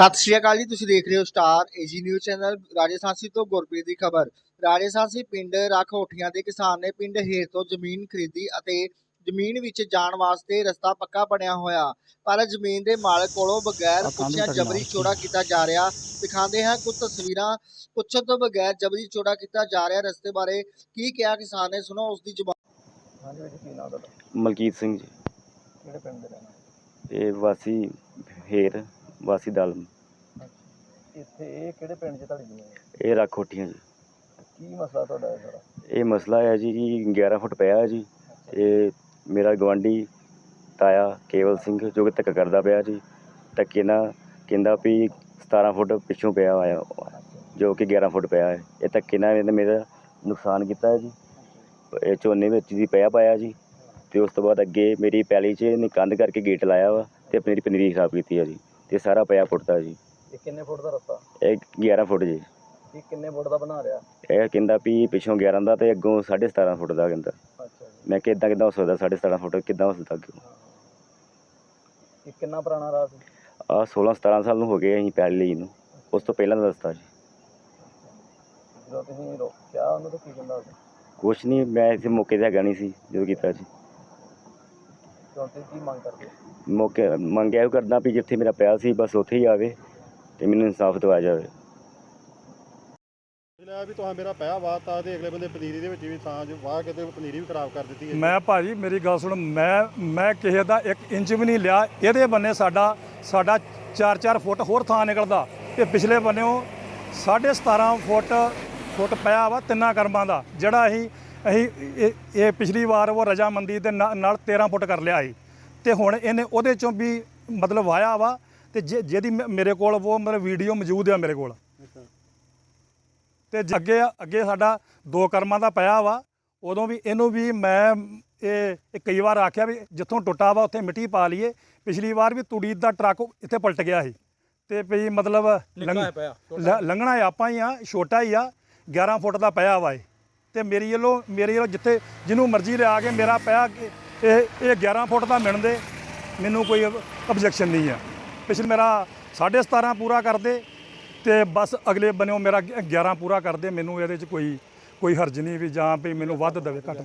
ਸਤਿ ਸ਼੍ਰੀ ਅਕਾਲ ਜੀ ਤੁਸੀਂ ਦੇਖ ਰਹੇ ਹੋ ਸਟਾਰ ਏਜੀ ਨਿਊਜ਼ ਚੈਨਲ ਰਾਜਸਥਾਨੀ ਤੋਂ ਗੁਰਪ੍ਰੀਤ ਦੀ ਖਬਰ। ਰਾਜਸਥਾਨੀ ਪਿੰਡ ਰੱਖ ਹੋਠੀਆਂ ਦੇ ਕਿਸਾਨ ਨੇ ਪਿੰਡ ਹੇਰ ਤੋਂ ਜ਼ਮੀਨ ਖਰੀਦੀ ਅਤੇ ਜ਼ਮੀਨ ਵਿੱਚ ਜਾਣ ਵਾਸਤੇ ਰਸਤਾ ਪੱਕਾ ਬਣਿਆ ਹੋਇਆ। ਪਰ ਜ਼ਮੀਨ ਦੇ ਮਾਲਕ ਕੋਲੋਂ ਬਗੈਰ ਪੁੱਛਿਆ ਜਬਰੀ ਚੋੜਾ ਕੀਤਾ ਜਾ ਰਿਹਾ। ਦਿਖਾਉਂਦੇ ਹਾਂ ਕੁਝ ਤਸਵੀਰਾਂ। ਪੁੱਛਣ ਤੋਂ ਬਗੈਰ ਜਬਰੀ ਚੋੜਾ ਕੀਤਾ ਜਾ ਰਿਹਾ ਰਸਤੇ ਬਾਰੇ। ਕੀ ਕਿਹਾ ਕਿਸਾਨ ਨੇ? ਸੁਣੋ ਉਸ ਦੀ ਜ਼ੁਬਾਨ ਮਲਕੀਤ ਸਿੰਘ ਜੀ। ਕਿਹੜੇ ਪਿੰਡ ਦੇ ਰਹਿਣਾ ਇਹ ਵਾਸੀ ਹੇਰ। ਵਾਸੀ ਦਲ। ਇੱਥੇ ਇਹ ਕਿਹੜੇ ਪਿੰਡ 'ਚ ਤੁਹਾਡੀ ਜ਼ਮੀਨ ਹੈ? ਇਹ ਜੀ। ਕੀ ਮਸਲਾ ਤੁਹਾਡਾ ਇਹ ਸਾਰਾ? ਇਹ ਮਸਲਾ ਹੈ ਜੀ ਕਿ 11 ਫੁੱਟ ਪਿਆ ਹੈ ਜੀ। ਇਹ ਮੇਰਾ ਗਵਾਂਢੀ ਤਾਇਆ ਕੇਵਲ ਸਿੰਘ ਜੋ ਕਿ ਧੱਕਾ ਕਰਦਾ ਪਿਆ ਜੀ। ਧੱਕੇ ਨਾਲ ਕਹਿੰਦਾ ਵੀ 17 ਫੁੱਟ ਪਿੱਛੋਂ ਪਿਆ ਹੋਇਆ ਜੋ ਕਿ 11 ਫੁੱਟ ਪਿਆ ਹੈ। ਇਹ ਧੱਕੇ ਨਾਲ ਇਹਨੇ ਮੇਰਾ ਨੁਕਸਾਨ ਕੀਤਾ ਹੈ ਜੀ। ਇਹ ਝੋਨੇ ਵਿੱਚ ਜੀ ਪਿਆ ਪਾਇਆ ਜੀ। ਤੇ ਉਸ ਤੋਂ ਬਾਅਦ ਅੱਗੇ ਮੇਰੀ ਪੈਲੀ 'ਚ ਇਹਨੇ ਕੰਧ ਕਰਕੇ ਗੇਟ ਲਾਇਆ ਵਾ ਤੇ ਆਪਣੀ ਪਨੀਰੀ ਖਰਾਬ ਕੀਤੀ ਹੈ ਜੀ। ਤੇ ਸਾਰਾ ਪਿਆ ਪੁੱਟਦਾ ਜੀ। ਇਹ ਕਿੰਨੇ ਫੁੱਟ ਦਾ ਰਸਤਾ? ਇਹ 11 ਫੁੱਟ ਜੀ। ਇਹ ਕਿੰਨੇ ਫੁੱਟ ਦਾ ਬਣਾ ਰਿਹਾ? ਇਹ ਕਹਿੰਦਾ ਵੀ ਪਿੱਛੋਂ 11 ਦਾ ਤੇ ਅੱਗੋਂ 17.5 ਫੁੱਟ ਦਾ ਕਹਿੰਦਾ। ਅੱਛਾ ਜੀ। ਮੈਂ ਕਿਹਾ ਇਦਾਂ ਕਿਦਾਂ ਹੋ ਸਕਦਾ 17.5 ਫੁੱਟ? ਕਿੱਦਾਂ ਹੋ ਸਕਦਾ ਅੱਗੇ? ਇਹ ਕਿੰਨਾ ਪੁਰਾਣਾ ਰਾਹ ਸੀ? ਆ 16 17 ਸਾਲ ਨੂੰ ਹੋ ਗਏ ਅਸੀਂ ਪੈਲੀ ਲਈ ਨੂੰ। ਉਸ ਤੋਂ ਪਹਿਲਾਂ ਦਾ ਰਸਤਾ ਜੀ। ਜਦੋਂ ਤੁਸੀਂ ਰੋਕਿਆ ਉਹਨੂੰ ਤਾਂ ਕੀ ਕਹਿੰਦਾ ਸੀ? ਕੁਛ ਨਹੀਂ ਮੈਂ ਇਸ ਮੌਕੇ ਤੇ ਹੈਗਾ ਨਹੀਂ ਸੀ ਜਦੋਂ ਕੀਤਾ ਜੀ। ਕੀ ਮੰਗ ਕਰਦੇ ਹੋ? ਮੌਕੇ ਮੰਗਿਆ ਉਹ ਕਰਦਾ ਵੀ ਜਿੱਥੇ ਮੇਰਾ ਪਿਆ ਸੀ ਬਸ ਉੱਥੇ ਹੀ ਆਵੇ ਤੇ ਮੈਨੂੰ ਇਨਸਾਫ ਦਿਵਾਇਆ ਜਾਵੇ। ਲੈ ਵੀ ਤੁਹਾਂ ਮੇਰਾ ਪਿਆ ਵਾਤਾ ਤੇ ਅਗਲੇ ਬੰਦੇ ਪਨੀਰੀ ਦੇ ਵਿੱਚ ਵੀ ਥਾਂ ਜੋ ਵਾਹ ਕੇ ਤੇ ਪਨੀਰੀ ਵੀ ਖਰਾਬ ਕਰ ਦਿੱਤੀ ਹੈ। ਮੈਂ ਭਾਜੀ ਮੇਰੀ ਗੱਲ ਸੁਣ ਮੈਂ ਮੈਂ ਕਿਸੇ ਦਾ 1 ਇੰਚ ਵੀ ਨਹੀਂ ਲਿਆ ਇਹਦੇ ਬੰਨੇ ਸਾਡਾ ਸਾਡਾ 4-4 ਫੁੱਟ ਹੋਰ ਥਾਂ ਨਿਕਲਦਾ। ਤੇ ਪਿਛਲੇ ਬੰਨੇੋਂ 17.5 ਫੁੱਟ ਫੁੱਟ ਪਿਆ ਵਾ ਤਿੰਨਾਂ ਕਰਮਾਂ ਦਾ ਜਿਹੜਾ ਅਸੀਂ ਅਸੀਂ ਇਹ- ਇਹ ਪਿਛਲੀ ਵਾਰ ਉਹ ਰਜਾਮੰਦੀ ਦੇ ਨਾ- ਨਾਲ 13 ਫੁੱਟ ਕਰ ਲਿਆ ਸੀ। ਤੇ ਹੁਣ ਇਹਨੇ ਉਹਦੇ ਚੋਂ ਵੀ ਮਤਲਬ ਵਾਇਆ ਵਾ ਤੇ ਜੇ- ਜਿਹਦੀ ਮ- ਮੇਰੇ ਕੋਲ ਉਹ ਮਤਲਬ ਵੀਡੀਓ ਮੌਜੂਦ ਆ ਮੇਰੇ ਕੋਲ। ਤੇ ਜ- ਅੱਗੇ ਅੱਗੇ ਸਾਡਾ ਦੋ ਕਰਮਾਂ ਦਾ ਪਿਆ ਵਾ ਉਦੋਂ ਵੀ ਇਹਨੂੰ ਵੀ ਮੈਂ ਇਹ ਇਹ ਕਈ ਵਾਰ ਆਖਿਆ ਵੀ ਜਿੱਥੋਂ ਟੁੱਟਾ ਵਾ ਉੱਥੇ ਮਿੱਟੀ ਪਾ ਲਈਏ। ਪਿਛਲੀ ਵਾਰ ਵੀ ਤੂੜੀ ਦਾ ਟਰੱਕ ਇੱਥੇ ਪਲਟ ਗਿਆ ਸੀ। ਤੇ ਵੀ ਮਤਲਬ ਲੰਘ- ਲ- ਲੰਘਣਾ ਆਪਾਂ ਹੀ ਆ ਛੋਟਾ ਹੀ ਆ 11 ਫੁੱਟ ਦਾ ਪਿਆ ਵਾ ਇਹ। ਤੇ ਮੇਰੀ ਵੱਲੋਂ ਮੇਰੀ ਵੱਲੋਂ ਜਿੱਥੇ ਜਿਹਨੂੰ ਮਰਜ਼ੀ ਲਿਆ ਕੇ ਮੇਰਾ ਪਿਆ ਇਹ ਇਹ 11 ਫੁੱਟ ਦਾ ਮਿਣ ਦੇ, ਮੈਨੂੰ ਕੋਈ ਆਬਜੈਕਸ਼ਨ ਨਹੀਂ ਆ। ਪਿਛਲੇ ਮੇਰਾ 17.5 ਪੂਰਾ ਕਰਦੇ ਤੇ ਬਸ ਅਗਲੇ ਬਣਿਓ ਮੇਰਾ 11 ਪੂਰਾ ਕਰਦੇ, ਮੈਨੂੰ ਇਹਦੇ 'ਚ ਕੋਈ ਕੋਈ ਹਰਜ ਨਹੀਂ ਵੀ ਜਾਂ ਵੀ ਮੈਨੂੰ ਵੱਧ ਦੇਵੇ ਘੱਟ